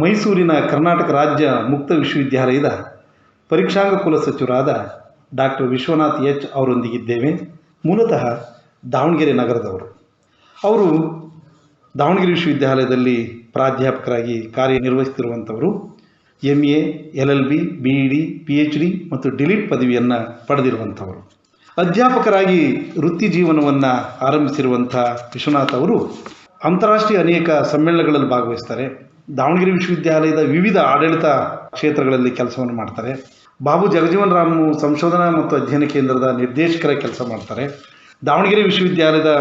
ಮೈಸೂರಿನ ಕರ್ನಾಟಕ ರಾಜ್ಯ ಮುಕ್ತ ವಿಶ್ವವಿದ್ಯಾಲಯದ ಪರೀಕ್ಷಾಂಗ ಕುಲ ಸಚಿವರಾದ ಡಾಕ್ಟರ್ ವಿಶ್ವನಾಥ್ ಎಚ್ ಅವರೊಂದಿಗಿದ್ದೇವೆ. ಮೂಲತಃ ದಾವಣಗೆರೆ ನಗರದವರು. ಅವರು ದಾವಣಗೆರೆ ವಿಶ್ವವಿದ್ಯಾಲಯದಲ್ಲಿ ಪ್ರಾಧ್ಯಾಪಕರಾಗಿ ಕಾರ್ಯನಿರ್ವಹಿಸುತ್ತಿರುವಂಥವರು. M A L L B B E D P H D ಮತ್ತು ಡಿಲಿಟ್ ಪದವಿಯನ್ನು ಪಡೆದಿರುವಂಥವರು. ಅಧ್ಯಾಪಕರಾಗಿ ವೃತ್ತಿ ಜೀವನವನ್ನು ಆರಂಭಿಸಿರುವಂಥ ವಿಶ್ವನಾಥ್ ಅವರು ಅಂತಾರಾಷ್ಟ್ರೀಯ ಅನೇಕ ಸಮ್ಮೇಳನಗಳಲ್ಲಿ ಭಾಗವಹಿಸ್ತಾರೆ. ದಾವಣಗೆರೆ ವಿಶ್ವವಿದ್ಯಾಲಯದ ವಿವಿಧ ಆಡಳಿತ ಕ್ಷೇತ್ರಗಳಲ್ಲಿ ಕೆಲಸವನ್ನು ಮಾಡ್ತಾರೆ. ಬಾಬು ಜಗಜೀವನ್ ರಾಮ್ ಸಂಶೋಧನಾ ಮತ್ತು ಅಧ್ಯಯನ ಕೇಂದ್ರದ ನಿರ್ದೇಶಕರ ಕೆಲಸ ಮಾಡ್ತಾರೆ. ದಾವಣಗೆರೆ ವಿಶ್ವವಿದ್ಯಾಲಯದ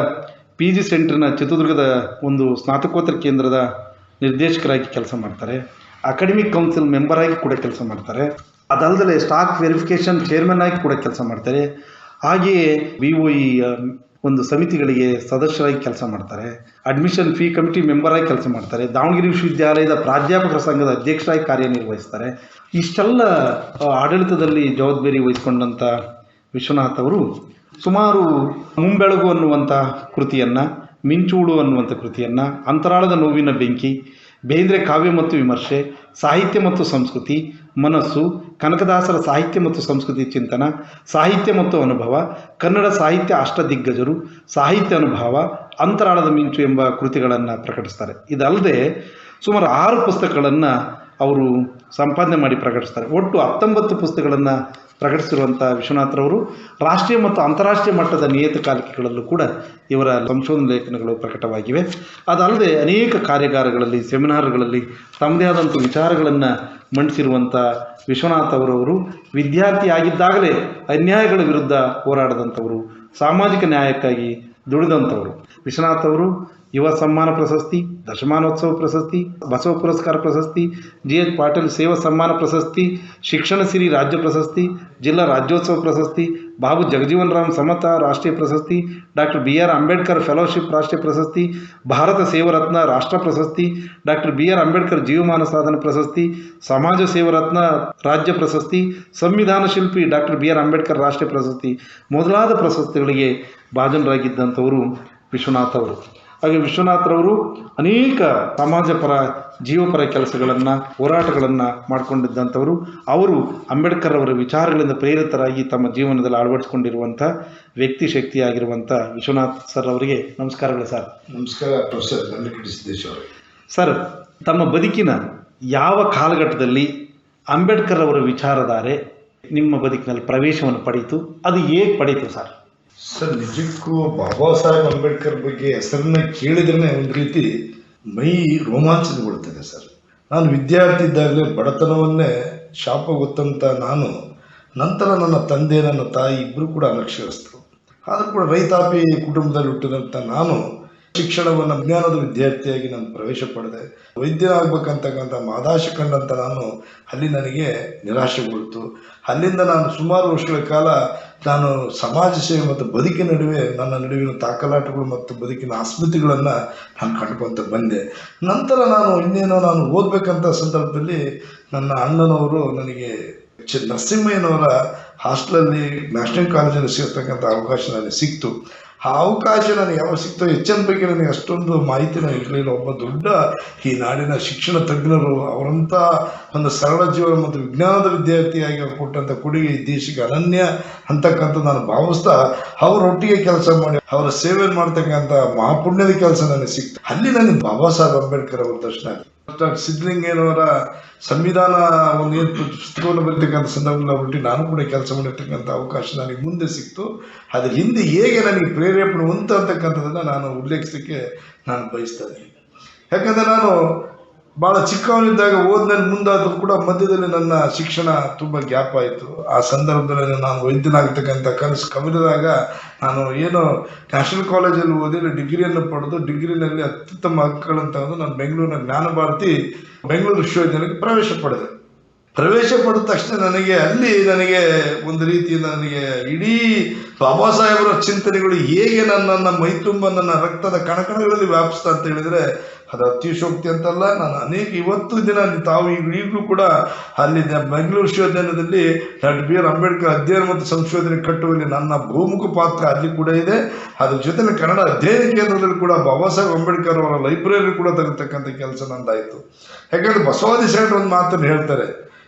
ಪಿ ಜಿ ಸೆಂಟರ್ನ ಚಿತ್ರದುರ್ಗದ ಒಂದು ಸ್ನಾತಕೋತ್ತರ ಕೇಂದ್ರದ ನಿರ್ದೇಶಕರಾಗಿ ಕೆಲಸ ಮಾಡ್ತಾರೆ. ಅಕಾಡೆಮಿಕ್ ಕೌನ್ಸಿಲ್ ಮೆಂಬರಾಗಿ ಕೂಡ ಕೆಲಸ ಮಾಡ್ತಾರೆ. ಅದಲ್ಲದೆ ಸ್ಟಾಕ್ ವೆರಿಫಿಕೇಷನ್ ಚೇರ್ಮನ್ ಆಗಿ ಕೂಡ ಕೆಲಸ ಮಾಡ್ತಾರೆ. ಹಾಗೆಯೇ ವಿ ಒ ಇ ಒಂದು ಸಮಿತಿಗಳಿಗೆ ಸದಸ್ಯರಾಗಿ ಕೆಲಸ ಮಾಡ್ತಾರೆ. ಅಡ್ಮಿಷನ್ ಫೀ ಕಮಿಟಿ ಮೆಂಬರಾಗಿ ಕೆಲಸ ಮಾಡ್ತಾರೆ. ದಾವಣಗೆರೆ ವಿಶ್ವವಿದ್ಯಾಲಯದ ಪ್ರಾಧ್ಯಾಪಕರ ಸಂಘದ ಅಧ್ಯಕ್ಷರಾಗಿ ಕಾರ್ಯನಿರ್ವಹಿಸ್ತಾರೆ. ಇಷ್ಟೆಲ್ಲ ಆಡಳಿತದಲ್ಲಿ ಜವಾಬ್ದಾರಿ ವಹಿಸಿಕೊಂಡಂಥ ವಿಶ್ವನಾಥ್ ಅವರು ಸುಮಾರು ಮುಂಬೆಳಗು ಅನ್ನುವಂಥ ಕೃತಿಯನ್ನು, ಮಿಂಚೂಳು ಅನ್ನುವಂಥ ಕೃತಿಯನ್ನು, ಅಂತರಾಳದ ನೋವಿನ ಬೆಂಕಿ, ಬೇಂದ್ರೆ ಕಾವ್ಯ ಮತ್ತು ವಿಮರ್ಶೆ, ಸಾಹಿತ್ಯ ಮತ್ತು ಸಂಸ್ಕೃತಿ ಮನಸ್ಸು, ಕನಕದಾಸರ ಸಾಹಿತ್ಯ ಮತ್ತು ಸಂಸ್ಕೃತಿ ಚಿಂತನ, ಸಾಹಿತ್ಯ ಮತ್ತು ಅನುಭವ, ಕನ್ನಡ ಸಾಹಿತ್ಯ ಅಷ್ಟದಿಗ್ಗಜರು, ಸಾಹಿತ್ಯ ಅನುಭವ, ಅಂತರಾಳದ ಮಿಂಚು ಎಂಬ ಕೃತಿಗಳನ್ನು ಪ್ರಕಟಿಸ್ತಾರೆ. ಇದಲ್ಲದೆ ಸುಮಾರು ಆರು ಪುಸ್ತಕಗಳನ್ನು ಅವರು ಸಂಪಾದನೆ ಮಾಡಿ ಪ್ರಕಟಿಸ್ತಾರೆ. ಒಟ್ಟು ಹತ್ತೊಂಬತ್ತು ಪುಸ್ತಕಗಳನ್ನು ಪ್ರಕಟಿಸಿರುವಂಥ ವಿಶ್ವನಾಥ್ರವರು ರಾಷ್ಟ್ರೀಯ ಮತ್ತು ಅಂತಾರಾಷ್ಟ್ರೀಯ ಮಟ್ಟದ ನಿಯತಕಾಲಿಕೆಗಳಲ್ಲೂ ಕೂಡ ಇವರ ಸಂಶೋಧನಾ ಲೇಖನಗಳು ಪ್ರಕಟವಾಗಿವೆ. ಅದಲ್ಲದೆ ಅನೇಕ ಕಾರ್ಯಾಗಾರಗಳಲ್ಲಿ, ಸೆಮಿನಾರ್ಗಳಲ್ಲಿ ತಮ್ಮದೇ ಆದಂಥ ವಿಚಾರಗಳನ್ನು ಮಂಡಿಸಿರುವಂಥ ವಿಶ್ವನಾಥ್ ಅವರವರು ವಿದ್ಯಾರ್ಥಿ ಆಗಿದ್ದಾಗಲೇ ಅನ್ಯಾಯಗಳ ವಿರುದ್ಧ ಹೋರಾಡಿದಂಥವರು ಸಾಮಾಜಿಕ ನ್ಯಾಯಕ್ಕಾಗಿ ದುಡಿದಂಥವರು. ವಿಶ್ವನಾಥ್ ಅವರು ಯುವ ಸಮ್ಮಾನ ಪ್ರಶಸ್ತಿ, ದಶಮಾನೋತ್ಸವ ಪ್ರಶಸ್ತಿ, ಬಸವ ಪುರಸ್ಕಾರ ಪ್ರಶಸ್ತಿ, ಜಿ ಎಚ್ ಪಾಟೀಲ್ ಸೇವಾ ಸಮ್ಮಾನ ಪ್ರಶಸ್ತಿ, ಶಿಕ್ಷಣ ಸಿರಿ ರಾಜ್ಯ ಪ್ರಶಸ್ತಿ, ಜಿಲ್ಲಾ ರಾಜ್ಯೋತ್ಸವ ಪ್ರಶಸ್ತಿ, ಬಾಬು ಜಗಜೀವನ್ ರಾಮ್ ಸಮತ ರಾಷ್ಟ್ರೀಯ ಪ್ರಶಸ್ತಿ, doctor B R Ambedkar fellowship ರಾಷ್ಟ್ರೀಯ ಪ್ರಶಸ್ತಿ, ಭಾರತ ಸೇವರತ್ನ ರಾಷ್ಟ್ರ ಪ್ರಶಸ್ತಿ, ಡಾಕ್ಟರ್ ಬಿ ಆರ್ ಅಂಬೇಡ್ಕರ್ ಜೀವಮಾನ ಸಾಧನ ಪ್ರಶಸ್ತಿ, ಸಮಾಜ ಸೇವರತ್ನ ರಾಜ್ಯ ಪ್ರಶಸ್ತಿ, ಸಂವಿಧಾನ ಶಿಲ್ಪಿ ಡಾಕ್ಟರ್ ಬಿ ಆರ್ ಅಂಬೇಡ್ಕರ್ ರಾಷ್ಟ್ರೀಯ ಪ್ರಶಸ್ತಿ ಮೊದಲಾದ ಪ್ರಶಸ್ತಿಗಳಿಗೆ ಭಾಜನರಾಗಿದ್ದಂಥವರು ವಿಶ್ವನಾಥ್ ಅವರು. ಹಾಗೆ ವಿಶ್ವನಾಥ್ರವರು ಅನೇಕ ಸಮಾಜ ಪರ ಜೀವಪರ ಕೆಲಸಗಳನ್ನು ಹೋರಾಟಗಳನ್ನು ಮಾಡಿಕೊಂಡಿದ್ದಂಥವರು. ಅವರು ಅಂಬೇಡ್ಕರ್ ಅವರ ವಿಚಾರಗಳಿಂದ ಪ್ರೇರಿತರಾಗಿ ತಮ್ಮ ಜೀವನದಲ್ಲಿ ಅಳವಡಿಸಿಕೊಂಡಿರುವಂಥ ವ್ಯಕ್ತಿ ಶಕ್ತಿಯಾಗಿರುವಂಥ ವಿಶ್ವನಾಥ್ ಸರ್ ಅವರಿಗೆ ನಮಸ್ಕಾರಗಳು ಸರ್. ನಮಸ್ಕಾರ ಪ್ರೊಫೆಸರ್ ವೆಂಕಟೇಶ್ ಸಿದ್ದೇಶ್ ಸರ್ ತಮ್ಮ ಬದುಕಿನ ಯಾವ ಕಾಲಘಟ್ಟದಲ್ಲಿ ಅಂಬೇಡ್ಕರ್ ಅವರ ವಿಚಾರಧಾರೆ ನಿಮ್ಮ ಬದುಕಿನಲ್ಲಿ ಪ್ರವೇಶವನ್ನು ಪಡೆಯಿತು? ಅದು ಹೇಗೆ ಪಡೆಯಿತು ಸರ್? ಸರ್, ನಿಜಕ್ಕೂ ಬಾಬಾ ಸಾಹೇಬ್ ಅಂಬೇಡ್ಕರ್ ಬಗ್ಗೆ ಹೆಸರನ್ನ ಕೇಳಿದ್ರೆ ಒಂದು ರೀತಿ ಮೈ ರೋಮಾಂಚನಗೊಳ್ತದೆ ಸರ್. ನಾನು ವಿದ್ಯಾರ್ಥಿ ಇದ್ದಾಗಲೇ ಬಡತನವನ್ನೇ ಶಾಪ ಗೊತ್ತಂತ ನಾನು, ನಂತರ ನನ್ನ ತಂದೆ, ನನ್ನ ತಾಯಿ ಇಬ್ಬರು ಕೂಡ ಅನಕ್ಷರಸ್ಥರು. ಆದರೂ ಕೂಡ ರೈತಾಪಿ ಕುಟುಂಬದಲ್ಲಿ ಹುಟ್ಟಿದಂಥ ನಾನು ಶಿಕ್ಷಣವನ್ನು ಜ್ಞಾನದ ವಿದ್ಯಾರ್ಥಿಯಾಗಿ ನಾನು ಪ್ರವೇಶ ಪಡೆದೆ. ವೈದ್ಯನಾಗಬೇಕಂತಕ್ಕಂಥ ಮಾದಾಶ ಕಂಡಂತ ನಾನು ಅಲ್ಲಿ ನನಗೆ ನಿರಾಶೆಗೊಳ್ತು. ಅಲ್ಲಿಂದ ನಾನು ಸುಮಾರು ವರ್ಷಗಳ ಕಾಲ ನಾನು ಸಮಾಜ ಸೇವೆ ಮತ್ತು ಬದುಕಿನ ನಡುವೆ ನನ್ನ ನಡುವಿನ ತಾಕಲಾಟಗಳು ಮತ್ತು ಬದುಕಿನ ಅಸ್ಮಿತೆಗಳನ್ನು ನಾನು ಕಂಡುಕೊಂತ ಬಂದೆ. ನಂತರ ನಾನು ಇನ್ನೇನೋ ನಾನು ಓದಬೇಕಂತ ಸಂದರ್ಭದಲ್ಲಿ ನನ್ನ ಅಣ್ಣನವರು ನನಗೆ ಚ ನರಸಿಂಹಯ್ಯನವರ ಹಾಸ್ಟೆಲಲ್ಲಿ ನ್ಯಾಷನಲ್ ಕಾಲೇಜಲ್ಲಿ ಸೇರ್ತಕ್ಕಂಥ ಅವಕಾಶ ನನಗೆ ಸಿಕ್ತು. ಆ ಅವಕಾಶ ನನಗೆ ಯಾವಾಗ ಸಿಕ್ತೋ ಹೆಚ್ಚಿನ ಬಗ್ಗೆ ನನಗೆ ಅಷ್ಟೊಂದು ಮಾಹಿತಿ ನಾನು ಇರಲಿಲ್ಲ ಒಬ್ಬ ದೊಡ್ಡ ಈ ನಾಡಿನ ಶಿಕ್ಷಣ ತಜ್ಞರು ಅವರಂಥ ಒಂದು ಸರಳ ಜೀವನ ಮತ್ತು ವಿಜ್ಞಾನದ ವಿದ್ಯಾರ್ಥಿಯಾಗಿ ಅವ್ರು ಕೊಟ್ಟಂಥ ಕೊಡುಗೆ ದೇಶಕ್ಕೆ ಅನನ್ಯ ಅಂತಕ್ಕಂಥ ನಾನು ಭಾವಿಸ್ತಾ ಅವರೊಟ್ಟಿಗೆ ಕೆಲಸ ಮಾಡಿ, ಅವರ ಸೇವೆ ಮಾಡ್ತಕ್ಕಂಥ ಮಹಾಪುಣ್ಯದ ಕೆಲಸ ನನಗೆ ಸಿಕ್ತು ಅಲ್ಲಿ ನನಗೆ ಬಾಬಾ ಸಾಹೇಬ್ ಅಂಬೇಡ್ಕರ್ ಅವರ ದರ್ಶನ. ಡಾಕ್ಟರ್ ಸಿದ್ಧಲಿಂಗಯ್ಯನವರ ಸಂವಿಧಾನ ಒಂದು ಏನು ಪುಸ್ತಕವನ್ನು ಬರೀತಕ್ಕಂಥ ಸಂದರ್ಭದಲ್ಲಿ ಹುಟ್ಟಿ ನಾನು ಕೂಡ ಕೆಲಸ ಮಾಡಿರ್ತಕ್ಕಂಥ ಅವಕಾಶ ನನಗೆ ಮುಂದೆ ಸಿಕ್ತು. ಅದರ ಹಿಂದೆ ಹೇಗೆ ನನಗೆ ಪ್ರೇರೇಪಣೆ ಉಂಟು ಅಂತಕ್ಕಂಥದ್ದನ್ನು ನಾನು ಉಲ್ಲೇಖಿಸಲಿಕ್ಕೆ ನಾನು ಬಯಸ್ತಾ ಯಾಕಂದರೆ ನಾನು ಭಾಳ ಚಿಕ್ಕವನಿದ್ದಾಗ ಓದಿನಲ್ಲಿ ಮುಂದಾದರೂ ಕೂಡ ಮಧ್ಯದಲ್ಲಿ ನನ್ನ ಶಿಕ್ಷಣ ತುಂಬ ಗ್ಯಾಪ್ ಆಯಿತು. ಆ ಸಂದರ್ಭದಲ್ಲಿ ನಾನು ವೈದ್ಯನಾಗ್ತಕ್ಕಂಥ ಕನಸು ಕವಿದಾಗ ನಾನು ಏನು ನ್ಯಾಷನಲ್ ಕಾಲೇಜಲ್ಲಿ ಓದಿ ಡಿಗ್ರಿಯನ್ನು ಪಡೆದು ಡಿಗ್ರಿನಲ್ಲಿ ಅತ್ಯುತ್ತಮ ಅಂಕಗಳಂತ ನಾನು ಬೆಂಗಳೂರಿನ ಜ್ಞಾನ ಭಾರತಿ ಬೆಂಗಳೂರು ವಿಶ್ವವಿದ್ಯಾಲಯಕ್ಕೆ ಪ್ರವೇಶ ಪಡೆದೆ. ಪ್ರವೇಶ ಪಡೆದ ತಕ್ಷಣ ನನಗೆ ಅಲ್ಲಿ ನನಗೆ ಒಂದು ರೀತಿ ನನಗೆ ಇಡೀ ಬಾಬಾ ಸಾಹೇಬರ ಚಿಂತನೆಗಳು ಹೇಗೆ ನನ್ನ ಮೈ ತುಂಬ ನನ್ನ ರಕ್ತದ ಕಣಕಣಗಳಲ್ಲಿ ವ್ಯಾಪಿಸ್ತಾ ಅಂತ ಹೇಳಿದ್ರೆ ಅದು ಅತಿಶೋಕ್ತಿ ಅಂತಲ್ಲ, ನಾನು ಅನೇಕ ಇವತ್ತು ದಿನ ತಾವು ಈಗ ಈಗಲೂ ಕೂಡ ಅಲ್ಲಿ ಬೆಂಗಳೂರು ವಿಶ್ವವಿದ್ಯಾಲಯದಲ್ಲಿ ಡಾಕ್ಟರ್ ಬಿ ಆರ್ ಅಂಬೇಡ್ಕರ್ ಅಧ್ಯಯನ ಮತ್ತು ಸಂಶೋಧನೆ ಕಟ್ಟುವಲ್ಲಿ ನನ್ನ ಬಹುಮುಖ ಪಾತ್ರ ಅಲ್ಲಿ ಕೂಡ ಇದೆ. ಅದ್ರ ಜೊತೆಲಿ ಕನ್ನಡ ಅಧ್ಯಯನ ಕೇಂದ್ರದಲ್ಲಿ ಕೂಡ ಬಾಬಾ ಸಾಹೇಬ್ ಅಂಬೇಡ್ಕರ್ ಅವರ ಲೈಬ್ರರಿ ಕೂಡ ತೆಗೆತಕ್ಕಂಥ ಕೆಲಸ ನಂದಾಯಿತು. ಯಾಕಂದ್ರೆ ಬಸವಾದಿ ಶರಣರು ಒಂದು ಮಾತನ್ನು ಹೇಳ್ತಾರೆ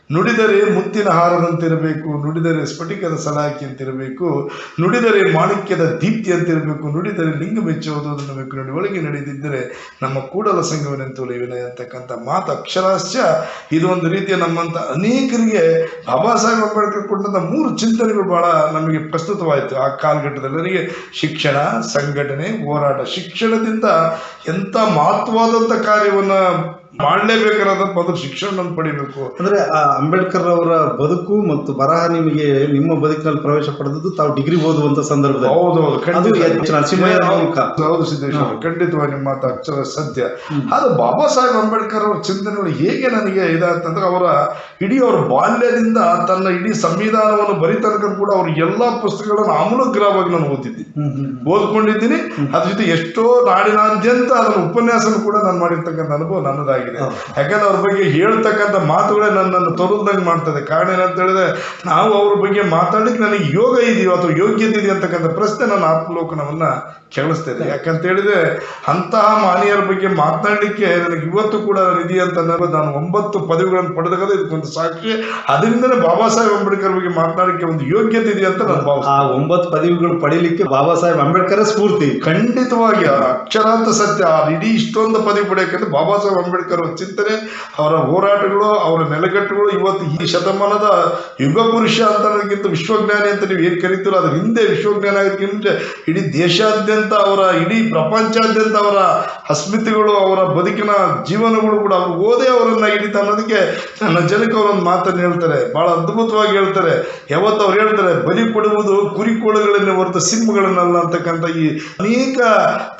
ನುಡಿದರೆ ಮುತ್ತಿನ ಹಾರದಂತಿರಬೇಕು, ನುಡಿದರೆ ಸ್ಫಟಿಕದ ಸಲಾಕಿ ಅಂತಿರಬೇಕು, ನುಡಿದರೆ ಮಾಣಿಕ್ಯದ ದೀಪ್ತಿ ಅಂತಿರಬೇಕು, ನುಡಿದರೆ ಲಿಂಗ ಮೆಚ್ಚುವುದು ಅನ್ನಬೇಕು ನೋಡಿ ಒಳಗೆ ನಡೆದಿದ್ದರೆ ನಮ್ಮ ಕೂಡಲ ವಿನಯ ಅಂತಕ್ಕಂಥ ಮಾತು ಅಕ್ಷರಾಶ್ಯ ಇದು ಒಂದು ರೀತಿಯ ನಮ್ಮಂಥ ಅನೇಕರಿಗೆ ಬಾಬಾ ಸಾಹೇಬ್ ಅಂಬೇಡ್ಕರ್ ಕೊಟ್ಟಂತ ಮೂರು ಚಿಂತನೆಗಳು ಬಹಳ ನಮಗೆ ಪ್ರಸ್ತುತವಾಯಿತು. ಆ ಕಾಲಘಟ್ಟದಲ್ಲಿ ನನಗೆ ಶಿಕ್ಷಣ, ಸಂಘಟನೆ, ಹೋರಾಟ, ಶಿಕ್ಷಣದಿಂದ ಎಂಥ ಮಹತ್ವವಾದಂಥ ಕಾರ್ಯವನ್ನ ಮಾಡಲೇಬೇಕಾದ ಮೊದಲು ಶಿಕ್ಷಣ ಪಡಿಬೇಕು. ಅಂದ್ರೆ ಆ ಅಂಬೇಡ್ಕರ್ ಅವರ ಬದುಕು ಮತ್ತು ಬರಹ ನಿಮಗೆ ನಿಮ್ಮ ಬದುಕಿನಲ್ಲಿ ಪ್ರವೇಶ ಪಡೆದದ್ದು ತಾವು ಡಿಗ್ರಿ ಓದುವಂತ ಸಂದರ್ಭದಲ್ಲಿ. ಹೌದೌದು. ಹೌದು ಸಿದ್ದೇಶ್ವರ ಖಂಡಿತವಾಗಿ ನಿಮ್ಮ ಮಾತು ಅಕ್ಷರ ಸತ್ಯ. ಅದು ಬಾಬಾ ಸಾಹೇಬ್ ಅಂಬೇಡ್ಕರ್ ಅವರ ಚಿಂತನೆಗಳು ಹೇಗೆ ನನಗೆ ಇದಾಗ್ತಂದ್ರೆ ಅವರ ಇಡೀ ಅವರ ಬಾಲ್ಯದಿಂದ ತನ್ನ ಇಡೀ ಸಂವಿಧಾನವನ್ನು ಬರೀತನಕ ಕೂಡ ಅವ್ರ ಎಲ್ಲಾ ಪುಸ್ತಕಗಳನ್ನು ಆಮೂಲಗ್ರಹವಾಗಿ ನಾನು ಓದಿದ್ದೀನಿ ಓದ್ಕೊಂಡಿದ್ದೀನಿ. ಅದ್ರ ಜೊತೆ ಎಷ್ಟೋ ನಾಡಿನಾದ್ಯಂತ ಅದರ ಉಪನ್ಯಾಸನ ಕೂಡ ನಾನು ಮಾಡಿರ್ತಕ್ಕಂಥ ಅನುಭವ ನನ್ನದಾಗಿದೆ ಯಾಕಂದ್ರೆ ಅವ್ರ ಬಗ್ಗೆ ಹೇಳ್ತಕ್ಕಂಥ ಮಾತುಗಳೇ ನನ್ನನ್ನು ತೊರಲ್ದಂಗೆ ಮಾಡ್ತದೆ. ಕಾರಣ ಏನಂತ ಹೇಳಿದ್ರೆ ನಾವು ಅವ್ರ ಬಗ್ಗೆ ಮಾತಾಡ್ಲಿಕ್ಕೆ ನನಗೆ ಯೋಗ ಇದೆಯೋ ಅಥವಾ ಯೋಗ್ಯತೆ ಇದೆಯೋ ಅಂತಕ್ಕಂಥ ಪ್ರಶ್ನೆ ನನ್ನ ಆತ್ಮಲೋಕನವನ್ನ ಕೇಳಿಸ್ತೇನೆ ಯಾಕಂತ ಹೇಳಿದ್ರೆ ಅಂತಹ ಮಾನಿಯರ ಬಗ್ಗೆ ಮಾತನಾಡಲಿಕ್ಕೆ ನನಗೆ ಇವತ್ತು ಕೂಡ ಇದೆಯಂತ ಅಂತ ನಾನು ಒಂಬತ್ತು ಪದವಿಗಳನ್ನು ಪಡೆದಾಗ ಇದಕ್ಕೊಂದು ಸಾಕ್ಷಿ. ಅದರಿಂದನೇ ಬಾಬಾ ಸಾಹೇಬ್ ಅಂಬೇಡ್ಕರ್ ಬಗ್ಗೆ ಮಾತನಾಡಲಿಕ್ಕೆ ಒಂದು ಯೋಗ್ಯತೆ ಇದೆ ಅಂತ ನಾನು ಆ ಭಾವಿಸ್ತೇನೆ ಒಂಬತ್ತು ಪದವಿಗಳು ಪಡೀಲಿಕ್ಕೆ ಬಾಬಾ ಸಾಹೇಬ್ ಅಂಬೇಡ್ಕರ್ ಸ್ಫೂರ್ತಿ. ಖಂಡಿತವಾಗಿ ಆ ಅಕ್ಷರಾಂತ ಸತ್ಯ ಆ ಇಡೀ ಇಷ್ಟೊಂದು ಪದವಿ ಪಡೆಯಕ್ಕೆ ಬಾಬಾ ಸಾಹೇಬ್ ಅಂಬೇಡ್ಕರ್ ಅವರ ಚಿಂತನೆ, ಅವರ ಹೋರಾಟಗಳು, ಅವರ ನೆಲೆಗಟ್ಟುಗಳು ಇವತ್ತು ಈ ಶತಮಾನದ ಯುಗ ಪುರುಷ ಅಂತ ವಿಶ್ವಜ್ಞಾನಿ ಅಂತ ನೀವು ಏನು ಕರಿತೀರೋ ಅದ್ರ ಹಿಂದೆ ವಿಶ್ವಜ್ಞಾನ ಆಗಿದ್ದಕ್ಕಿಂತ ಇಡೀ ದೇಶಾದ್ಯಂತ ಅವರ, ಇಡೀ ಪ್ರಪಂಚಾದ್ಯಂತ ಅವರ ಅಸ್ಮಿತೆಗಳು, ಅವರ ಬದುಕಿನ ಜೀವನಗಳು ಕೂಡ ಅವ್ರು ಓದೇ ಅವರನ್ನ ಹಿಡಿತ ಅನ್ನೋದಕ್ಕೆ ನನ್ನ ಜನಕ್ಕೆ ಅವರೊಂದು ಮಾತನ್ನು ಹೇಳ್ತಾರೆ. ಬಹಳ ಅದ್ಭುತವಾಗಿ ಹೇಳ್ತಾರೆ. ಯಾವತ್ತು ಅವ್ರು ಹೇಳ್ತಾರೆ, ಬಲಿ ಕೊಡುವುದು ಕುರಿಕೋಳುಗಳನ್ನೇ ಹೊರತು ಸಿಂಹಗಳನ್ನಲ್ಲ ಅಂತಕ್ಕಂಥ ಈ ಅನೇಕ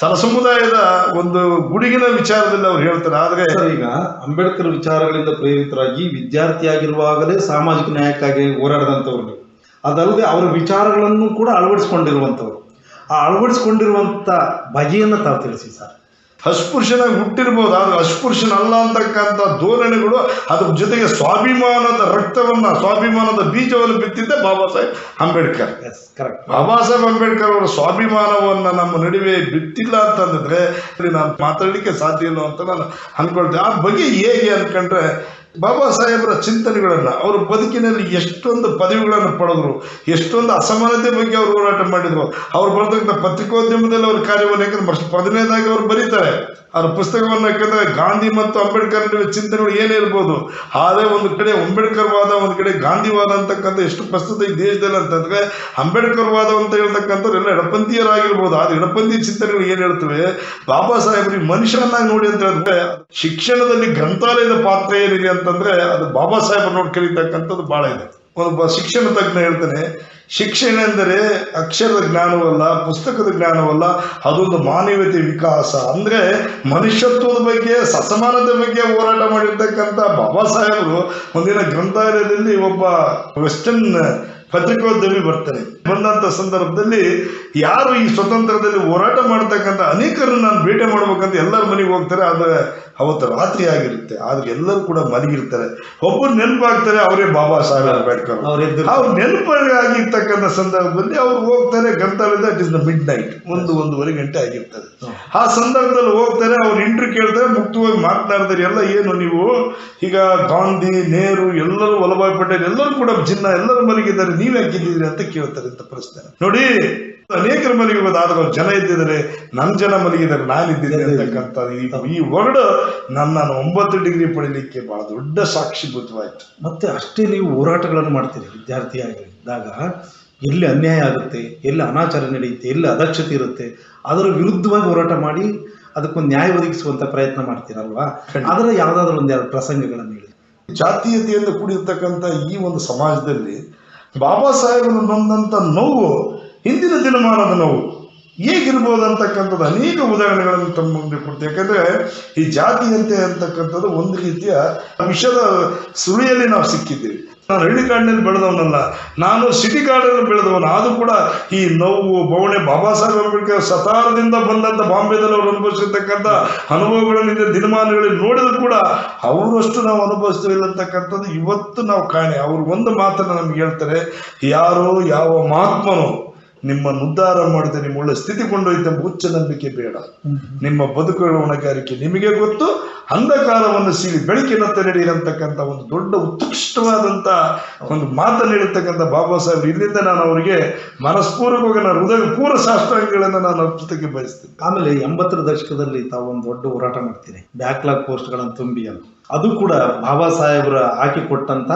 ತಲ ಸಮುದಾಯದ ಒಂದು ಗುಡುಗಿನ ವಿಚಾರದಲ್ಲಿ ಅವ್ರು ಹೇಳ್ತಾರೆ. ಆದ್ರೆ ಈಗ ಅಂಬೇಡ್ಕರ್ ವಿಚಾರಗಳಿಂದ ಪ್ರೇರಿತರಾಗಿ ವಿದ್ಯಾರ್ಥಿಯಾಗಿರುವಾಗಲೇ ಸಾಮಾಜಿಕ ನ್ಯಾಯಕ್ಕಾಗಿ ಹೋರಾಡಿದಂಥವ್ರು. ಅದಲ್ಲದೆ ಅವರ ವಿಚಾರಗಳನ್ನು ಕೂಡ ಅಳವಡಿಸ್ಕೊಂಡಿರುವಂಥವ್ರು. ಆ ಅಳವಡಿಸ್ಕೊಂಡಿರುವಂಥ ಬಗೆಯನ್ನು ತಾವು ತಿಳಿಸಿ ಸರ್. ಅಸ್ಪೃಶ್ಯನಾಗಿ ಹುಟ್ಟಿರ್ಬೋದು ಆದ್ರೆ ಅಸ್ಪೃಶ್ಯನಲ್ಲ ಅಂತಕ್ಕಂಥ ಧೋರಣೆಗಳು ಅದ್ರ ಜೊತೆಗೆ ಸ್ವಾಭಿಮಾನದ ರಕ್ತವನ್ನ ಸ್ವಾಭಿಮಾನದ ಬೀಜವನ್ನು ಬಿತ್ತಿದ್ದೆ ಬಾಬಾ ಸಾಹೇಬ್ ಅಂಬೇಡ್ಕರ್. ಕರೆಕ್ಟ್ ಬಾಬಾ ಸಾಹೇಬ್ ಅಂಬೇಡ್ಕರ್ ಅವರ ಸ್ವಾಭಿಮಾನವನ್ನ ನಮ್ಮ ನಡುವೆ ಬಿತ್ತಿಲ್ಲ ಅಂತಂದ್ರೆ ನಾನು ಮಾತಾಡಲಿಕ್ಕೆ ಸಾಧ್ಯ ಇಲ್ಲ ಅಂತ ನಾನು ಅನ್ಕೊಳ್ತೇನೆ. ಆ ಬಗ್ಗೆ ಹೇಗೆ ಅನ್ಕೊಂಡ್ರೆ ಬಾಬಾ ಸಾಹೇಬರ ಚಿಂತನೆಗಳನ್ನ ಅವ್ರ ಬದುಕಿನಲ್ಲಿ ಎಷ್ಟೊಂದು ಪದವಿಗಳನ್ನು ಪಡೆದ್ರು, ಎಷ್ಟೊಂದು ಅಸಮಾನತೆ ಬಗ್ಗೆ ಅವರು ಹೋರಾಟ ಮಾಡಿದ್ರು. ಅವ್ರು ಬರ್ತಕ್ಕಂಥ ಪತ್ರಿಕೋದ್ಯಮದಲ್ಲಿ ಅವ್ರ ಕಾರ್ಯವನ್ನು ಯಾಕಂದ್ರೆ ಮೊದಲನೇದಾಗಿ ಅವ್ರು ಬರೀತಾರೆ. ಅವ್ರ ಪುಸ್ತಕವನ್ನು ಯಾಕಂದ್ರೆ ಗಾಂಧಿ ಮತ್ತು ಅಂಬೇಡ್ಕರ್ ನಡುವೆ ಚಿಂತನೆಗಳು ಏನೇ ಇರ್ಬೋದು, ಆದರೆ ಒಂದು ಕಡೆ ಅಂಬೇಡ್ಕರ್ ವಾದ, ಒಂದು ಕಡೆ ಗಾಂಧಿವಾದ ಅಂತಕ್ಕಂಥ ಎಷ್ಟು ಪ್ರಸ್ತುತ ಈ ದೇಶದಲ್ಲಿ ಅಂತಂದ್ರೆ, ಅಂಬೇಡ್ಕರ್ ವಾದ ಅಂತ ಹೇಳ್ತಕ್ಕಂಥವ್ರು ಎಲ್ಲ ಎಡಪಂಥೀಯರಾಗಿರ್ಬೋದು, ಆದರೆ ಎಡಪಂಥೀಯ ಚಿಂತನೆಗಳು ಏನು ಹೇಳ್ತವೆ, ಬಾಬಾ ಸಾಹೇಬ್ರಿಗೆ ಮನುಷ್ಯರನ್ನಾಗಿ ನೋಡಿ ಅಂತ ಹೇಳಿದ್ರೆ, ಶಿಕ್ಷಣದಲ್ಲಿ ಗ್ರಂಥಾಲಯದ ಪಾತ್ರ ಏನಿದೆ ಅಂತಂದ್ರೆ, ಅದು ಬಾಬಾ ಸಾಹೇಬ್ ನೋಡಿ ಕಲಿತಕ್ಕಂಥದ್ದು ಭಾಳ ಇದೆ. ಒಬ್ಬ ಶಿಕ್ಷಣ ತಜ್ಞ ಹೇಳ್ತಾನೆ, ಶಿಕ್ಷಣ ಎಂದರೆ ಅಕ್ಷರದ ಜ್ಞಾನವಲ್ಲ, ಪುಸ್ತಕದ ಜ್ಞಾನವಲ್ಲ, ಅದೊಂದು ಮಾನವೀಯತೆ ವಿಕಾಸ. ಅಂದ್ರೆ ಮನುಷ್ಯತ್ವದ ಬಗ್ಗೆ, ಸಸಮಾನತೆ ಬಗ್ಗೆ ಹೋರಾಟ ಮಾಡಿರ್ತಕ್ಕಂಥ ಬಾಬಾ ಸಾಹೇಬರು ಒಂದಿನ ಗ್ರಂಥಾಲಯದಲ್ಲಿ ಒಬ್ಬ ವೆಸ್ಟರ್ನ್ ಪತ್ರಿಕೋದ್ಯಮಿ ಬರ್ತಾರೆ ಬಂದಂತ ಸಂದರ್ಭದಲ್ಲಿ ಯಾರು ಈ ಸ್ವತಂತ್ರದಲ್ಲಿ ಹೋರಾಟ ಮಾಡ್ತಕ್ಕಂಥ ಅನೇಕರನ್ನು ನಾನು ಭೇಟಿ ಮಾಡ್ಬೇಕಂತ ಎಲ್ಲರ ಮನೆಗೆ ಹೋಗ್ತಾರೆ ಆದ್ರೆ ಅವತ್ತು ರಾತ್ರಿ ಆಗಿರುತ್ತೆ. ಆದ್ರೆ ಎಲ್ಲರೂ ಕೂಡ ಮಲಗಿರ್ತಾರೆ. ಒಬ್ಬರು ನೆನಪಾಗ್ತಾರೆ ಅವರೇ ಬಾಬಾ ಸಾಹೇಬ್ ಅಂಬೇಡ್ಕರ್ ಅವ್ರ. ಅವ್ರು ನೆನಪಾಗಿ ಆಗಿರ್ತಕ್ಕಂಥ ಸಂದರ್ಭದಲ್ಲಿ ಅವ್ರು ಹೋಗ್ತಾರೆ ಗ್ರಂಥಾಲಯದ it is the midnight ಒಂದು ಒಂದೂವರೆ ಗಂಟೆ ಆಗಿರ್ತದೆ. ಆ ಸಂದರ್ಭದಲ್ಲಿ ಹೋಗ್ತಾರೆ ಅವ್ರು ಇಂಟ್ರಿ ಕೇಳ್ತಾರೆ ಮುಕ್ತವಾಗಿ ಮಾತನಾಡ್ತಾರೆ ಎಲ್ಲ ಏನು ನೀವು? ಈಗ ಗಾಂಧಿ ನೆಹರು ಎಲ್ಲರೂ ವಲ್ಲಭಾಯ್ ಪಟೇಲ್ ಎಲ್ಲರೂ ಕೂಡ ಜಿನ್ನ ಎಲ್ಲರೂ ಮಲಗಿದ್ದಾರೆ. ನೀವ್ ಗೆದ್ದಿದ್ರಿ ಅಂತ ಕೇಳ್ತಾರೆ ಅಂತ ಪ್ರಶ್ನೆ. ನೋಡಿ ಅನೇಕರ ಮಲಗಿರ್ಬೋದು ಆದ್ರೆ ಜನ ಇದ್ದಿದ್ದಾರೆ ನನ್ನ ಜನ ಮಲಗಿದ್ದಾರೆ ನಾನು ಇದ್ದೀನಿ ಅಂತಕ್ಕಂಥ ಈ- ಈ ವರ್ಡ್ ನನ್ನ ಒಂಬತ್ತು ಡಿಗ್ರಿ ಪಡೀಲಿಕ್ಕೆ ಬಹಳ ದೊಡ್ಡ ಸಾಕ್ಷಿಭೂತವಾಯಿತು ಮತ್ತೆ ಅಷ್ಟೇ ನೀವು ಹೋರಾಟಗಳನ್ನು ಮಾಡ್ತೀರಿ ವಿದ್ಯಾರ್ಥಿಯಾಗಿದ್ದಾಗ ಎಲ್ಲಿ ಅನ್ಯಾಯ ಆಗುತ್ತೆ ಎಲ್ಲಿ ಅನಾಚಾರ ನಡೆಯುತ್ತೆ ಎಲ್ಲಿ ಅದಕ್ಷತೆ ಇರುತ್ತೆ ಅದರ ವಿರುದ್ಧವಾಗಿ ಹೋರಾಟ ಮಾಡಿ ಅದಕ್ಕೊಂದು ನ್ಯಾಯ ಒದಗಿಸುವಂತ ಪ್ರಯತ್ನ ಮಾಡ್ತೀರಲ್ವಾ? ಅದರ ಯಾವ್ದಾದ್ರು ಒಂದೆರಡು ಪ್ರಸಂಗಗಳನ್ನು ಹೇಳಿ. ಜಾತೀಯತೆಯಿಂದ ಕೂಡಿರ್ತಕ್ಕಂಥ ಈ ಒಂದು ಸಮಾಜದಲ್ಲಿ ಬಾಬಾ ಸಾಹೇಬರು ನೊಂದಂಥ ನೋವು ಹಿಂದಿನ ದಿನಮಾನದ ನೋವು. ಹೇಗಿರ್ಬೋದು ಅಂತಕ್ಕಂಥದ್ದು ಅನೇಕ ಉದಾಹರಣೆಗಳನ್ನು ತಮ್ಮ ಮುಂದೆ ಕೊಡ್ತೀವಿ. ಯಾಕಂದ್ರೆ ಈ ಜಾತಿಯಂತೆ ಅಂತಕ್ಕಂಥದ್ದು ಒಂದು ರೀತಿಯ ವಿಷದ ಸುಳಿಯಲ್ಲಿ ನಾವು ಸಿಕ್ಕಿದ್ದೀವಿ. ನಾನು ಹಳ್ಳಿ ಕಾಡಿನಲ್ಲಿ ಬೆಳೆದವನಲ್ಲ, ನಾನು ಸಿಟಿ ಕಾಡಿನಲ್ಲಿ ಬೆಳೆದವನು. ಆದರೂ ಕೂಡ ಈ ನೋವು ಬವಣೆ ಬಾಬಾ ಸಾಹೇಬ್ ಅಂಬೇಡ್ಕರ್ ಸತಾರದಿಂದ ಬಂದಂತ ಬಾಂಬೆದಲ್ಲಿ ಅವರು ಅನುಭವಿಸಿರ್ತಕ್ಕಂಥ ಅನುಭವಗಳಲ್ಲಿ ದಿನಮಾನಗಳಲ್ಲಿ ನೋಡಿದ್ರು ಕೂಡ ಅವರಷ್ಟು ನಾವು ಅನುಭವಿಸ್ತಿಲ್ಲ ಅಂತಕ್ಕಂಥದ್ದು ಇವತ್ತು ನಾವು ಕಾಣೆ. ಅವರು ಒಂದು ಮಾತನ್ನು ನಮ್ಗೆ ಹೇಳ್ತಾರೆ, ಯಾರು ಯಾವ ಮಹಾತ್ಮನು ನಿಮ್ಮನ್ನು ಉದ್ಧಾರ ಮಾಡಿದ ನಿಮ್ಮ ಒಳ್ಳೆ ಸ್ಥಿತಿ ಕೊಂಡೊಯ್ತೆಂಬ ಹುಚ್ಚ ನಂಬಿಕೆ ಬೇಡ ನಿಮ್ಮ ಬದುಕುಗಳ ಹೊಣೆಗಾರಿಕೆ ನಿಮಗೆ ಗೊತ್ತು ಅಂಧಕಾರವನ್ನು ಸೀಳಿ ಬೆಳಕಿನತ್ತ ನಡೆಯಿರಂತಕ್ಕಂಥ ಒಂದು ದೊಡ್ಡ ಉತ್ಕೃಷ್ಟವಾದಂಥ ಒಂದು ಮಾತನ್ನು ಹೇಳಿರ್ತಕ್ಕಂಥ ಬಾಬಾ ಸಾಹೇಬ್ ಇಲ್ಲಿಂದ ನಾನು ಅವರಿಗೆ ಮನಸ್ಪೂರ್ವಕವಾಗಿ ನಾನು ಹೃದಯ ಪೂರ್ವ ಶಾಸ್ತ್ರಾಂಗಗಳನ್ನು ನಾನು ಅರ್ಪಿಸಕ್ಕೆ ಬಯಸ್ತೇನೆ. ಆಮೇಲೆ ಎಂಬತ್ತರ ದಶಕದಲ್ಲಿ ತಾವು ಒಂದು ದೊಡ್ಡ ಹೋರಾಟ ಮಾಡ್ತೀನಿ ಬ್ಯಾಕ್ಲಾಗ್ ಪೋಸ್ಟ್ಗಳನ್ನು ತುಂಬಿ ಅದು ಕೂಡ ಬಾಬಾ ಸಾಹೇಬರ ಹಾಕಿಕೊಟ್ಟಂತ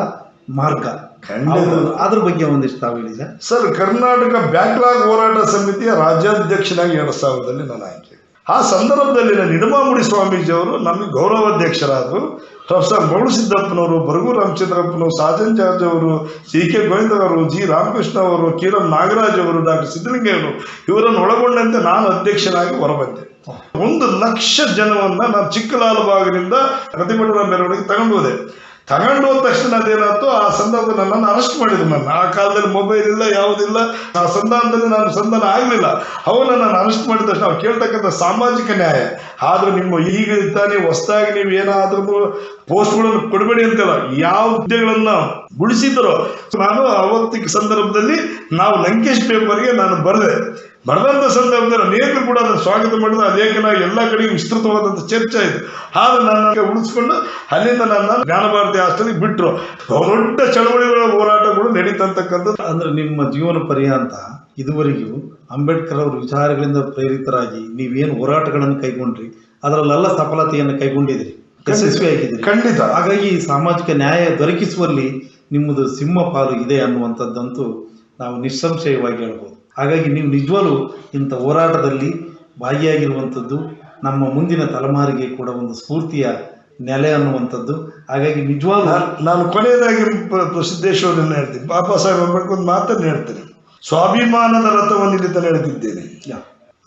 ಮಾರ್ಗ. ಅದ್ರ ಬಗ್ಗೆ ಒಂದಿಷ್ಟು ತಾವು ಹೇಳಿ ಸರ್ ಸರ್ ಕರ್ನಾಟಕ ಬ್ಯಾಕ್ಲಾಗ್ ಹೋರಾಟ ಸಮಿತಿಯ ರಾಜ್ಯಾಧ್ಯಕ್ಷನಾಗಿ ಎರಡು ಸಾವಿರದಲ್ಲಿ ನಾನು ಆಯ್ಕೆ. ಆ ಸಂದರ್ಭದಲ್ಲಿ ನಾನು ನಿಡಮಾಮುಡಿ ಸ್ವಾಮೀಜಿ ಅವರು ನಮಗೆ ಗೌರವಾಧ್ಯಕ್ಷರಾದರು. ಪ್ರೊಫೆಸರ್ ಮಗಳು ಸಿದ್ದಪ್ಪನವರು ಬರಗು ರಾಮಚಂದ್ರಪ್ಪನವರು ಸಾಜನ್ ಜಾರ್ಜ್ ಅವರು ಸಿ ಕೆ ಗೋವಿಂದ ಅವರು ಜಿ ರಾಮಕೃಷ್ಣ ಅವರು ಕಿರಣ್ ನಾಗರಾಜ್ ಅವರು ಡಾಕ್ಟರ್ ಸಿದ್ದಲಿಂಗಯ್ಯವರು ಇವರನ್ನು ಒಳಗೊಂಡಂತೆ ನಾನು ಅಧ್ಯಕ್ಷನಾಗಿ ಹೊರಬಂದೆ. ಒಂದು ಲಕ್ಷ ಜನವನ್ನ ನಾನು ಚಿಕ್ಕಲಾಲ್ಬಾಗ್ನಿಂದ ಪ್ರತಿಭಟನಾ ಮೆರವಣಿಗೆ ತಗೊಂಡು ಹೋದೆ. ತಗೊಂಡು ಹೋದ ತಕ್ಷಣ ಅದೇನಾಯ್ತು? ಆ ಸಂದರ್ಭದಲ್ಲಿ ನನ್ನನ್ನು ಅರೆಸ್ಟ್ ಮಾಡಿದ್ರು ನನ್ನ. ಆ ಕಾಲದಲ್ಲಿ ಮೊಬೈಲ್ ಇಲ್ಲ, ಯಾವುದಿಲ್ಲ. ಆ ಸಂಧಾನದಲ್ಲಿ ನಾನು ಸಂಧಾನ ಆಗಲಿಲ್ಲ. ಅವನ್ನ ನಾನು ಅರೆಸ್ಟ್ ಮಾಡಿದ ತಕ್ಷಣ ಅವ್ರು ಕೇಳ್ತಕ್ಕಂಥ ಸಾಮಾಜಿಕ ನ್ಯಾಯ. ಆದರೆ ನಿಮ್ಮ ಈಗ ತಾನೇ ಹೊಸದಾಗಿ ನೀವು ಏನಾದ್ರೂ ಪೋಸ್ಟ್ಗಳನ್ನು ಕೊಡಬೇಡಿ ಅಂತೇಳ ಯಾವ ಹುದ್ದೆಗಳನ್ನು ಗುಡಿಸಿದ್ರು ನಾನು ಅವತ್ತಿನ ಸಂದರ್ಭದಲ್ಲಿ ನಾವು ಲಂಕೇಶ್ ಪೇಪರ್ಗೆ ನಾನು ಬರೆದೆ. ಬರೆದಂಥ ಸಂದರ್ಭದಲ್ಲಿ ಅನೇಕರು ಕೂಡ ಅದನ್ನು ಸ್ವಾಗತ ಮಾಡಿದ ಅನೇಕನ ಎಲ್ಲ ಕಡೆಗೂ ವಿಸ್ತೃತವಾದಂಥ ಚರ್ಚೆ ಆಯಿತು. ಆದ್ರೆ ನನ್ನ ಉಳಿಸ್ಕೊಂಡು ಅಲ್ಲಿಂದ ನನ್ನ ಜ್ಞಾನಭಾರತಿ ಭಾರತಿ ಹಾಸ್ಟೆಲ್ಗೆ ಬಿಟ್ಟರು ದೊಡ್ಡ ಚಳವಳಿಗಳ ಹೋರಾಟಗಳು ನಡೀತಂತಕ್ಕಂಥದ್ದು ಅಂದ್ರೆ ನಿಮ್ಮ ಜೀವನ ಪರ್ಯಂತ ಇದುವರೆಗೂ ಅಂಬೇಡ್ಕರ್ ಅವರ ವಿಚಾರಗಳಿಂದ ಪ್ರೇರಿತರಾಗಿ ನೀವೇನು ಹೋರಾಟಗಳನ್ನು ಕೈಗೊಂಡ್ರಿ ಅದರಲ್ಲೆಲ್ಲ ಸಫಲತೆಯನ್ನು ಕೈಗೊಂಡಿದ್ರಿ ಯಶಸ್ವಿಯಾಗಿದ್ದೀರಿ ಖಂಡಿತ. ಹಾಗಾಗಿ ಈ ಸಾಮಾಜಿಕ ನ್ಯಾಯ ದೊರಕಿಸುವಲ್ಲಿ ನಿಮ್ಮದು ಸಿಂಹ ಪಾಲು ಇದೆ ಅನ್ನುವಂಥದ್ದಂತೂ ನಾವು ನಿಸ್ಸಂಶಯವಾಗಿ ಹೇಳ್ಬೋದು. ಹಾಗಾಗಿ ನೀವು ನಿಜವಾಗಲೂ ಇಂಥ ಹೋರಾಟದಲ್ಲಿ ಭಾಗಿಯಾಗಿರುವಂಥದ್ದು ನಮ್ಮ ಮುಂದಿನ ತಲೆಮಾರಿಗೆ ಕೂಡ ಒಂದು ಸ್ಫೂರ್ತಿಯ ನೆಲೆ ಅನ್ನುವಂಥದ್ದು. ಹಾಗಾಗಿ ನಿಜವಾಗ ನಾನು ಕೊನೆಯದಾಗಿ ಪ್ರಸಿದ್ಧೇಶ್ವರನ್ನ ಹೇಳ್ತೀನಿ. ಬಾಬಾ ಸಾಹೇಬ್ ಅಂಬೇಡ್ಕರ್ ಒಂದು ಮಾತನ್ನು ಹೇಳ್ತೇನೆ. ಸ್ವಾಭಿಮಾನದ ರಥವನ್ನು ಇಲ್ಲಿ ತಲೆ ಎಳೆದಿದ್ದೇನೆ.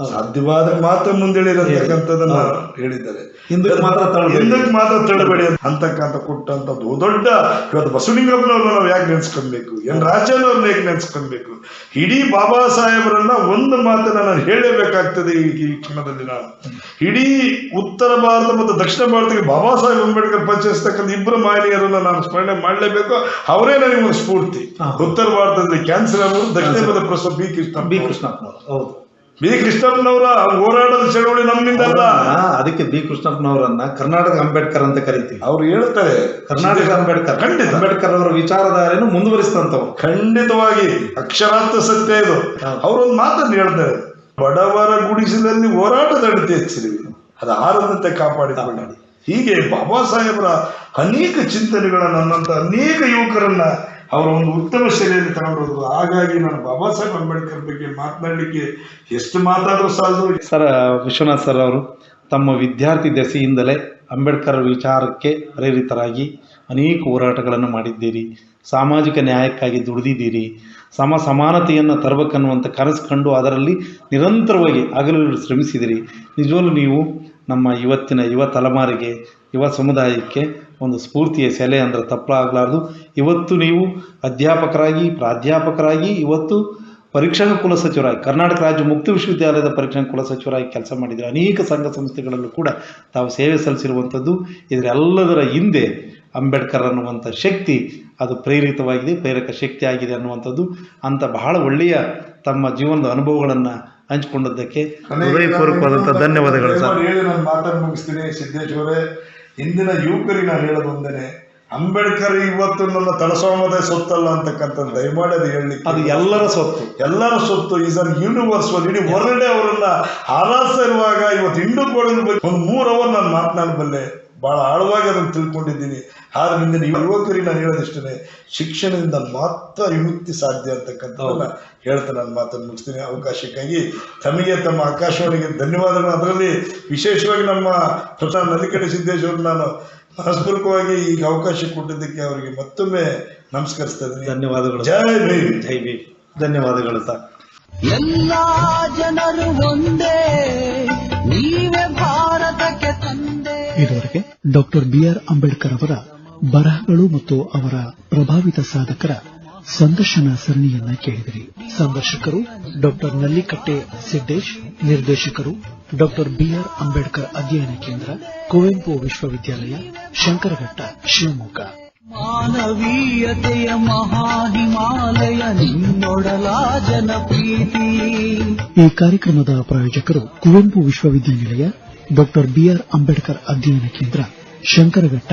ಸಾಧ್ಯವಾದ್ರೆ ಮಾತ್ರ ಮುಂದೆಳಿರತಕ್ಕಂಥದನ್ನ ಹೇಳಿದ್ದಾರೆ. ಹಿಂದಕ್ಕೆ ಮಾತ್ರ. ಹಿಂದಕ್ಕೆ ಮಾತ್ರ ಅಂತಕ್ಕಂಥ ಕೊಟ್ಟಂತ ದೊಡ್ಡ ಇವತ್ತು ಬಸವಲಿಂಗಪ್ಪನವ್ರನ್ನ ನಾವು ಯಾಕೆ ನೆನೆಸ್ಕೊಳ್ಬೇಕು? ಎನ್ ರಾಜನವ್ರನ್ನ ಯಾಕೆ ನೆನೆಸ್ಕೊಳ್ಬೇಕು? ಇಡೀ ಬಾಬಾ ಸಾಹೇಬರನ್ನ ಒಂದು ಮಾತನ್ನ ನಾನು ಹೇಳಬೇಕಾಗ್ತದೆ ಈ ಕ್ಷಣದಲ್ಲಿ ನಾನು. ಇಡೀ ಉತ್ತರ ಭಾರತ ಮತ್ತು ದಕ್ಷಿಣ ಭಾರತಕ್ಕೆ ಬಾಬಾ ಸಾಹೇಬ್ ಅಂಬೇಡ್ಕರ್ ಪರಿಚಯಿಸ್ತಕ್ಕಂಥ ಇಬ್ಬರು ಮಹಿಳೆಯರನ್ನ ನಾನು ಸ್ಮರಣೆ ಮಾಡಲೇಬೇಕು. ಅವರೇ ನನಗೆ ಒಂದು ಸ್ಫೂರ್ತಿ. ಉತ್ತರ ಭಾರತದಲ್ಲಿ ಕ್ಯಾನ್ಸರ್ ಅವರು ದಕ್ಷಿಣ Bharata professor B Krishna B ಕೃಷ್ಣಪ್ಪನವರು ಹೌದು. ಬಿ ಕೃಷ್ಣಪ್ಪನವರ ಹೋರಾಟದ ಚಳವಳಿ ನಮ್ಮಿಂದ ಅಲ್ಲ. ಅದಕ್ಕೆ ಬಿ ಕೃಷ್ಣಪ್ಪನವರನ್ನ ಕರ್ನಾಟಕ ಅಂಬೇಡ್ಕರ್ ಅಂತ ಕರಿತೀವಿ. ಅವ್ರು ಹೇಳ್ತಾರೆ. ಕರ್ನಾಟಕ ಅಂಬೇಡ್ಕರ್. ಖಂಡಿತ. ಅಂಬೇಡ್ಕರ್ ಅವರ ವಿಚಾರಧಾರೆಯನ್ನು ಮುಂದುವರಿಸಿದಂಥವ್ರು. ಖಂಡಿತವಾಗಿ. ಅಕ್ಷರಾರ್ಥ ಸತ್ಯ ಇದು. ಅವರು ಅವರೊಂದು ಮಾತನ್ನು ಹೇಳ್ತಾರೆ. ಬಡವರ ಗುಡಿಸಿದಲ್ಲಿ ಹೋರಾಟದ ಅಡತೆ ಹೆಚ್ಚಿರುವೆ ಅದು ಆರದಂತೆ ಕಾಪಾಡಿಕೊಳ್ಳಿ. ಹೀಗೆ ಬಾಬಾ ಸಾಹೇಬರ ಅನೇಕ ಚಿಂತನೆಗಳ ನನ್ನಂತ ಅನೇಕ ಯುವಕರನ್ನ ಅವರ ಒಂದು ಉತ್ತಮ ಶೈಲಿಯಲ್ಲಿ ತಗೊಂಡು ಹಾಗಾಗಿ ನಾನು ಬಾಬಾ ಸಾಹೇಬ್ ಅಂಬೇಡ್ಕರ್ ಬಗ್ಗೆ ಮಾತನಾಡಲಿಕ್ಕೆ ಎಷ್ಟು ಮಾತಾದ್ರೂ ಸಾಲದು. ಸರ್, ವಿಶ್ವನಾಥ್ ಸರ್ ಅವರು, ತಮ್ಮ ವಿದ್ಯಾರ್ಥಿ ದೆಸೆಯಿಂದಲೇ ಅಂಬೇಡ್ಕರ್ ವಿಚಾರಕ್ಕೆ ಪ್ರೇರಿತರಾಗಿ ಅನೇಕ ಹೋರಾಟಗಳನ್ನು ಮಾಡಿದ್ದೀರಿ. ಸಾಮಾಜಿಕ ನ್ಯಾಯಕ್ಕಾಗಿ ದುಡಿದಿದ್ದೀರಿ. ಸಮ ಸಮಾನತೆಯನ್ನು ತರಬೇಕನ್ನುವಂಥ ಕನಸು ಕಂಡು ಅದರಲ್ಲಿ ನಿರಂತರವಾಗಿ ಆಗಲು ಶ್ರಮಿಸಿದಿರಿ. ನಿಜವಲ್ಲೂ ನೀವು ನಮ್ಮ ಇವತ್ತಿನ ಯುವ ತಲೆಮಾರಿಗೆ ಯುವ ಸಮುದಾಯಕ್ಕೆ ಒಂದು ಸ್ಫೂರ್ತಿಯ ಸೆಲೆ ಅಂದರೆ ತಪ್ಪಾಗಲಾರ್ದು ಇವತ್ತು ನೀವು ಅಧ್ಯಾಪಕರಾಗಿ ಪ್ರಾಧ್ಯಾಪಕರಾಗಿ ಇವತ್ತು ಪರೀಕ್ಷಾಂಗ ಕುಲಸಚಿವರಾಗಿ ಕರ್ನಾಟಕ ರಾಜ್ಯ ಮುಕ್ತ ವಿಶ್ವವಿದ್ಯಾಲಯದ ಪರೀಕ್ಷಾಂಗ ಕುಲಸಚಿವರಾಗಿ ಕೆಲಸ ಮಾಡಿದರೆ ಅನೇಕ ಸಂಘ ಸಂಸ್ಥೆಗಳಲ್ಲೂ ಕೂಡ ತಾವು ಸೇವೆ ಸಲ್ಲಿಸಿರುವಂಥದ್ದು. ಇದರೆಲ್ಲದರ ಹಿಂದೆ ಅಂಬೇಡ್ಕರ್ ಅನ್ನುವಂಥ ಶಕ್ತಿ ಅದು ಪ್ರೇರಿತವಾಗಿದೆ ಪ್ರೇರಕ ಶಕ್ತಿ ಆಗಿದೆ ಅನ್ನುವಂಥದ್ದು. ಅಂತ ಬಹಳ ಒಳ್ಳೆಯ ತಮ್ಮ ಜೀವನದ ಅನುಭವಗಳನ್ನು ಹಂಚಿಕೊಂಡದ್ದಕ್ಕೆ ಹೃದಯಪೂರ್ವಕವಾದಂಥ ಧನ್ಯವಾದಗಳು ಸರ್. ಹೇಳಿ ನಾನು ಮಾತನ್ನು ಮುಗಿಸ್ತೀನಿ. ಸಿದ್ದೇಶ್ವರೇ ಇಂದಿನ ಯುವಕರಿಗೆ ನಾನು ಹೇಳೋದೊಂದೇನೆ ಅಂಬೇಡ್ಕರ್ ಇವತ್ತು ನನ್ನ ತಲಸೋಮದ ಸೊತ್ತಲ್ಲ ಅಂತಕ್ಕಂಥ ದಯಮಾಡಿ ಅದು ಹೇಳಿ ಅದು ಎಲ್ಲರ ಸೊತ್ತು. ಎಲ್ಲರ ಸೊತ್ತು. ಈಸ್ ಅನ್ ಯೂನಿವರ್ಸಲ್ ಇಡೀ ಹೊರಗಡೆ ಅವರನ್ನ ಹಾರಾಸ ಇರುವಾಗ ಇವತ್ತು ಹಿಂಡು ಕೋಡಿನ ಬಗ್ಗೆ ಒಂದು ಮೂರು ಅವರ್ ನಾನು ಮಾತನಾಡಬಲ್ಲೆ. ಬಹಳ ಆಳವಾಗಿ ಅದನ್ನು ತಿಳ್ಕೊಂಡಿದ್ದೀನಿ. ಆದ್ರಿಂದ ನೀವು ಯುವಕರಿಗೆ ನಾನು ಹೇಳೋದಿಷ್ಟೇ ಶಿಕ್ಷಣದಿಂದ ಮಾತ್ರ ವಿಮುಕ್ತಿ ಸಾಧ್ಯ ಅಂತಕ್ಕಂಥದ್ದನ್ನ ಹೇಳ್ತಾ ನಾನು ಮಾತನ್ನು ಮುಗಿಸ್ತೀನಿ. ಅವಕಾಶಕ್ಕಾಗಿ ತಮಗೆ ತಮ್ಮ ಆಕಾಶವಾಣಿಗೆ ಧನ್ಯವಾದಗಳು. ಅದರಲ್ಲಿ ವಿಶೇಷವಾಗಿ ನಮ್ಮ ಪ್ರಧಾನ ನಲಿಕಡೆ ಸಿದ್ದೇಶ್ವರ ನಾನು ಮನಸ್ಪೂರ್ವಕವಾಗಿ ಈಗ ಅವಕಾಶ ಕೊಟ್ಟಿದ್ದಕ್ಕೆ ಅವರಿಗೆ ಮತ್ತೊಮ್ಮೆ ನಮಸ್ಕರಿಸ್ತಾ ಇದ್ದೀನಿ. ಧನ್ಯವಾದಗಳು. ಜೈ ಭೀಮ್. ಜೈ ಭೀಮ್. ಧನ್ಯವಾದಗಳು ಸರ್. ಎಲ್ಲ ಜನರು ಒಂದೇ ನೀವೇ ಭಾರತಕ್ಕೆ ತಂದೆ. ಇದುವರೆಗೆ ಡಾಕ್ಟರ್ ಬಿಆರ್ ಅಂಬೇಡ್ಕರ್ ಅವರ ಬರಹಗಳು ಮತ್ತು ಅವರ ಪ್ರಭಾವಿತ ಸಾಧಕರ ಸಂದರ್ಶನ ಸರಣಿಯನ್ನ ಕೇಳಿದಿರಿ. ಸಂದರ್ಶಕರು ಡಾಕ್ಟರ್ ನಲ್ಲಿಕಟ್ಟೆ ಸಿದ್ದೇಶ್ ನಿರ್ದೇಶಕರು ಡಾಕ್ಟರ್ ಬಿಆರ್ ಅಂಬೇಡ್ಕರ್ ಅಧ್ಯಯನ ಕೇಂದ್ರ ಕುವೆಂಪು ವಿಶ್ವವಿದ್ಯಾಲಯ ಶಂಕರಘಟ್ಟ ಶಿವಮೊಗ್ಗ. ಮಾನವೀಯತೆಯ ಮಹಾಹಿಮಾಲಯ ನಿನ್ನೊಡಲ ಜನಪ್ರೀತಿ. ಈ ಕಾರ್ಯಕ್ರಮದ ಪ್ರಾಯೋಜಕರು ಕುವೆಂಪು ವಿಶ್ವವಿದ್ಯಾನಿಲಯ ಡಾಕ್ಟರ್ ಬಿಆರ್ ಅಂಬೇಡ್ಕರ್ ಅಧ್ಯಯನ ಕೇಂದ್ರ ಶಂಕರಘಟ್ಟ